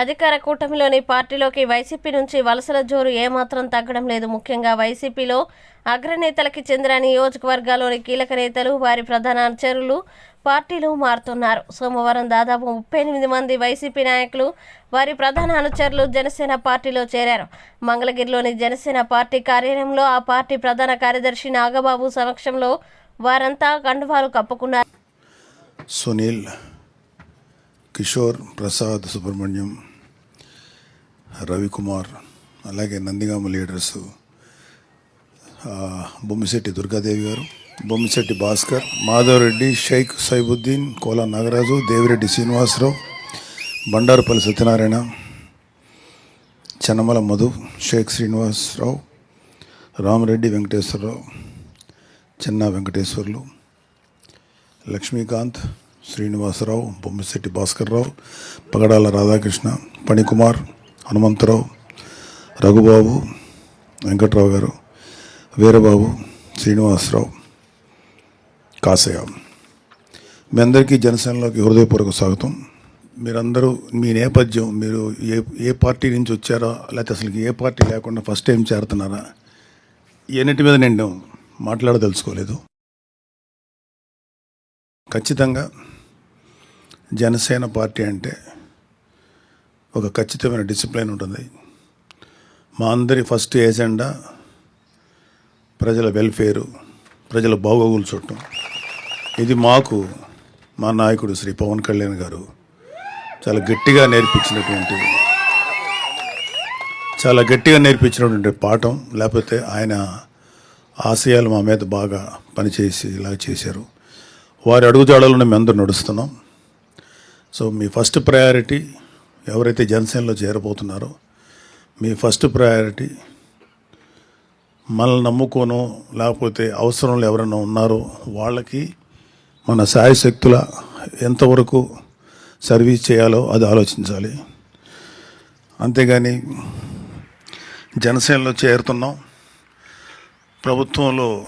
అధికార కూటమిలోని పార్టీలోకి వైసీపీ నుంచి వలసల జోరు ఏమాత్రం తగ్గడం లేదు. ముఖ్యంగా వైసీపీలో అగ్రనేతలకి చెందిన నియోజకవర్గాల్లోని కీలక నేతలు వారి ప్రధాన అనుచరులు పార్టీలు మారుతున్నారు. సోమవారం దాదాపు ముప్పై ఎనిమిది మంది వైసీపీ నాయకులు వారి ప్రధాన అనుచరులు జనసేన పార్టీలో చేరారు. మంగళగిరిలోని జనసేన పార్టీ కార్యాలయంలో ఆ పార్టీ ప్రధాన కార్యదర్శి నాగబాబు సమక్షంలో వారంతా కండువాలు కప్పుకున్నారు. సునీల్ కిషోర్ ప్రసాద్ సుబ్రహ్మణ్యం రవికుమార్ అలాగే నందిగామ లీడర్స్ బొమ్మిశెట్టి దుర్గాదేవి గారు బొమ్మిశెట్టి భాస్కర్ మాధవరెడ్డి షేక్ సైబుద్దీన్ కోలా నాగరాజు దేవిరెడ్డి శ్రీనివాసరావు బండారుపల్లి సత్యనారాయణ చెన్నమల మధు షేక్ శ్రీనివాసరావు రామరెడ్డి వెంకటేశ్వరరావు చెన్నా వెంకటేశ్వర్లు లక్ష్మీకాంత్ శ్రీనివాసరావు బొమ్మిశెట్టి భాస్కర్రావు పగడాల రాధాకృష్ణ పణికుమార్ హనుమంతరావు రఘుబాబు వెంకట్రావు గారు వీరబాబు శ్రీనివాసరావు కాసయ్య మీ అందరికీ జనసేనలోకి హృదయపూర్వక స్వాగతం. మీరందరూ మీ నేపథ్యం మీరు ఏ ఏ పార్టీ నుంచి వచ్చారా లేకపోతే అసలు ఏ పార్టీ లేకుండా ఫస్ట్ టైం చేరుతున్నారా ఎన్నిటి మీద నేను మాట్లాడదలుచుకోలేదు. ఖచ్చితంగా జనసేన పార్టీ అంటే ఒక ఖచ్చితమైన డిసిప్లిన్ ఉంటుంది. మా అందరి ఫస్ట్ ఏజెండా ప్రజల వెల్ఫేరు ప్రజల బాగోగులు చూడటం. ఇది మాకు మా నాయకుడు శ్రీ పవన్ కళ్యాణ్ గారు చాలా గట్టిగా నేర్పించినటువంటి చాలా గట్టిగా నేర్పించినటువంటి పాఠం. లేకపోతే ఆయన ఆశయాలు మా మీద బాగా పనిచేసి ఇలా చేశారు. వారి అడుగుజాడలను మేము అందరూ నడుస్తున్నాం. సో మీ ఫస్ట్ ప్రయారిటీ ఎవరైతే జనసేనలో చేరబోతున్నారో మీ ఫస్ట్ ప్రయారిటీ మనల్ని నమ్ముకోను లేకపోతే అవసరంలో ఎవరైనా ఉన్నారో వాళ్ళకి మన శాయశక్తుల ఎంతవరకు సర్వీస్ చేయాలో అది ఆలోచించాలి. అంతేగాని జనసేనలో చేరుతున్నాం. ప్రభుత్వంలో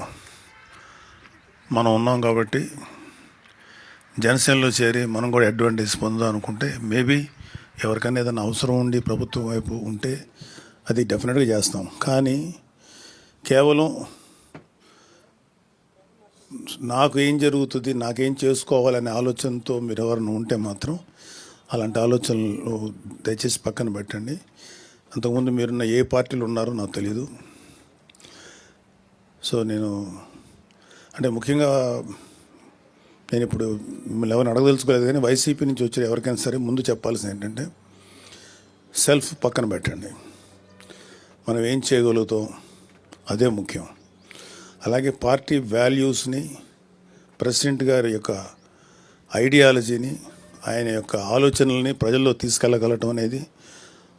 మనం ఉన్నాం కాబట్టి జనసేనలో చేరి మనం కూడా అడ్వాంటేజ్ పొందాం అనుకుంటే మేబీ ఎవరికైనా ఏదైనా అవసరం ఉండి ప్రభుత్వం వైపు ఉంటే అది డెఫినెట్గా చేస్తాం. కానీ కేవలం నాకు ఏం జరుగుతుంది నాకేం చేసుకోవాలనే ఆలోచనతో మీరు ఎవరైనా ఉంటే మాత్రం అలాంటి ఆలోచనలు దయచేసి పక్కన పెట్టండి. అంతకుముందు మీరున్న ఏ పార్టీలు ఉన్నారో నాకు తెలియదు సో నేను అంటే ముఖ్యంగా నేను ఇప్పుడు మిమ్మల్ని ఎవరిని అడగదలుచుకోలేదు కానీ వైసీపీ నుంచి వచ్చిన ఎవరికైనా సరే ముందు చెప్పాల్సింది ఏంటంటే సెల్ఫ్ పక్కన పెట్టండి. మనం ఏం చేయగలుగుతాం? అదే ముఖ్యం. అలాగే పార్టీ వాల్యూస్ని ప్రెసిడెంట్ గారి యొక్క ఐడియాలజీని ఆయన యొక్క ఆలోచనల్ని ప్రజల్లో తీసుకెళ్ళగలటం అనేది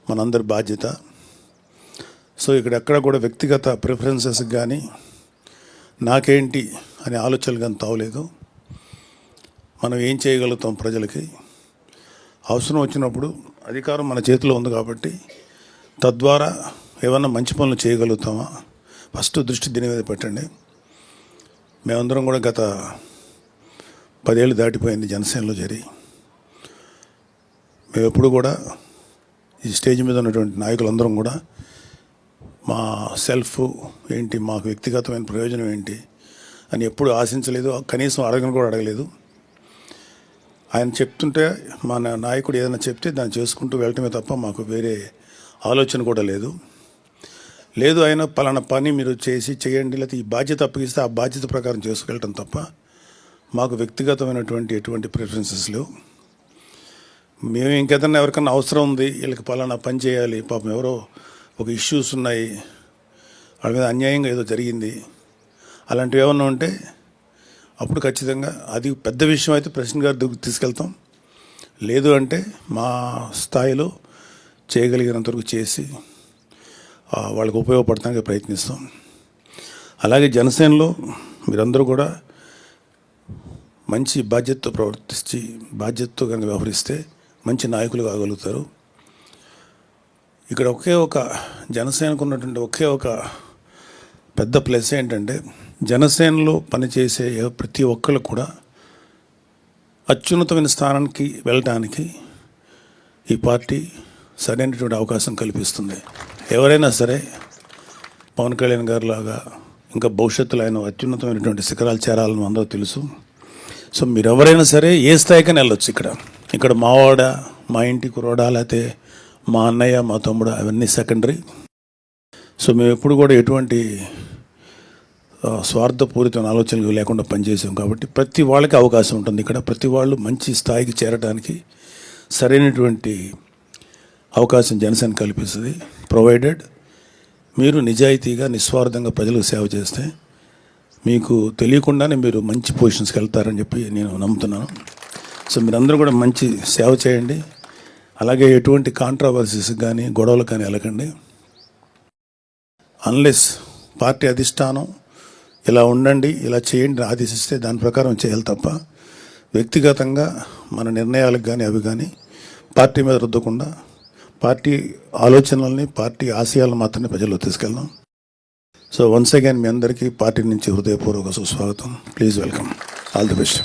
మనందరి బాధ్యత. సో ఇక్కడ ఎక్కడ కూడా వ్యక్తిగత ప్రిఫరెన్సెస్ కానీ నాకేంటి అనే ఆలోచనలు కానీ తావలేదు. మనం ఏం చేయగలుగుతాం ప్రజలకి? అవసరం వచ్చినప్పుడు అధికారం మన చేతిలో ఉంది కాబట్టి తద్వారా ఏమన్నా మంచి పనులు చేయగలుగుతామా? ఫస్ట్ దృష్టి దీని మీద పెట్టండి. మేమందరం కూడా గత పదేళ్ళు దాటిపోయింది జనసేనలో జరి మేము ఎప్పుడు కూడా ఈ స్టేజ్ మీద ఉన్నటువంటి నాయకులందరం కూడా మా సెల్ఫ్ ఏంటి మాకు వ్యక్తిగతమైన ప్రయోజనం ఏంటి అని ఎప్పుడు ఆశించలేదు. కనీసం అడగను కూడా అడగలేదు. ఆయన చెప్తుంటే మన నాయకుడు ఏదైనా చెప్తే దాన్ని చేసుకుంటూ వెళ్ళటమే తప్ప మాకు వేరే ఆలోచన కూడా లేదు. లేదు ఆయన పలానా పని మీరు చేసి చేయండి లేకపోతే ఈ బాధ్యత అప్పగిస్తే ఆ బాధ్యత ప్రకారం చేసుకెళ్ళటం తప్ప మాకు వ్యక్తిగతమైనటువంటి ఎటువంటి ప్రిఫరెన్సెస్ లేవు. మేము ఇంకేదన్నా ఎవరికన్నా అవసరం ఉంది వీళ్ళకి పలానా పని చేయాలి పాపం ఎవరో ఒక ఇష్యూస్ ఉన్నాయి వాళ్ళ మీద అన్యాయంగా ఏదో జరిగింది అలాంటివి ఏమన్నా ఉంటే అప్పుడు ఖచ్చితంగా అది పెద్ద విషయం అయితే ప్రెసిడెంట్ గారి దగ్గరికి తీసుకెళ్తాం. లేదు అంటే మా స్థాయిలో చేయగలిగినంత వరకు చేసి వాళ్ళకి ఉపయోగపడటానికి ప్రయత్నిస్తాం. అలాగే జనసేనలో మీరందరూ కూడా మంచి బాధ్యతతో ప్రవర్తించి బాధ్యతతో కనుక వ్యవహరిస్తే మంచి నాయకులు కాగలుగుతారు. ఇక్కడ ఒకే ఒక జనసేనకు ఉన్నటువంటి ఒకే ఒక పెద్ద ప్లస్ ఏంటంటే జనసేనలో పనిచేసే ప్రతి ఒక్కరు కూడా అత్యున్నతమైన స్థానానికి వెళ్ళటానికి ఈ పార్టీ సరైనటువంటి అవకాశం కల్పిస్తుంది. ఎవరైనా సరే పవన్ కళ్యాణ్ గారి లాగా ఇంకా భవిష్యత్తులో ఆయన అత్యున్నతమైనటువంటి శిఖరాలు చేరాలని అందరూ తెలుసు. సో మీరు ఎవరైనా సరే ఏ స్థాయికైనా వెళ్ళొచ్చు ఇక్కడ. ఇక్కడ మావాడ మా ఇంటి కురోడా లేకపోతే మా అన్నయ్య మా తమ్ముడు అవన్నీ సెకండరీ. సో మేము ఎప్పుడు కూడా ఎటువంటి స్వార్థపూరిత స్వార్థపూరితమైన ఆలోచనలు లేకుండా పనిచేసాం కాబట్టి ప్రతి వాళ్ళకి అవకాశం ఉంటుంది. ఇక్కడ ప్రతి వాళ్ళు మంచి స్థాయికి చేరడానికి సరైనటువంటి అవకాశం జనసేన కల్పిస్తుంది. ప్రొవైడెడ్ మీరు నిజాయితీగా నిస్వార్థంగా ప్రజలకు సేవ చేస్తే మీకు తెలియకుండానే మీరు మంచి పొజిషన్స్కి వెళ్తారని చెప్పి నేను నమ్ముతున్నాను. సో మీరందరూ కూడా మంచి సేవ చేయండి. అలాగే ఎటువంటి కాంట్రవర్సీస్ కానీ గొడవలు కానీ వెళ్ళకండి. అన్లెస్ పార్టీ అధిష్టానం ఇలా ఉండండి ఇలా చేయండి ఆదేశిస్తే దాని ప్రకారం చేయాలి తప్ప వ్యక్తిగతంగా మన నిర్ణయాలకు కానీ అవి కానీ పార్టీ మీద రుద్దకుండా పార్టీ ఆలోచనల్ని పార్టీ ఆశయాలను మాత్రమే ప్రజల్లో తీసుకెళ్దాం. సో వన్స్ అగైన్ మీ అందరికీ పార్టీ నుంచి హృదయపూర్వక సుస్వాగతం. Please welcome all the best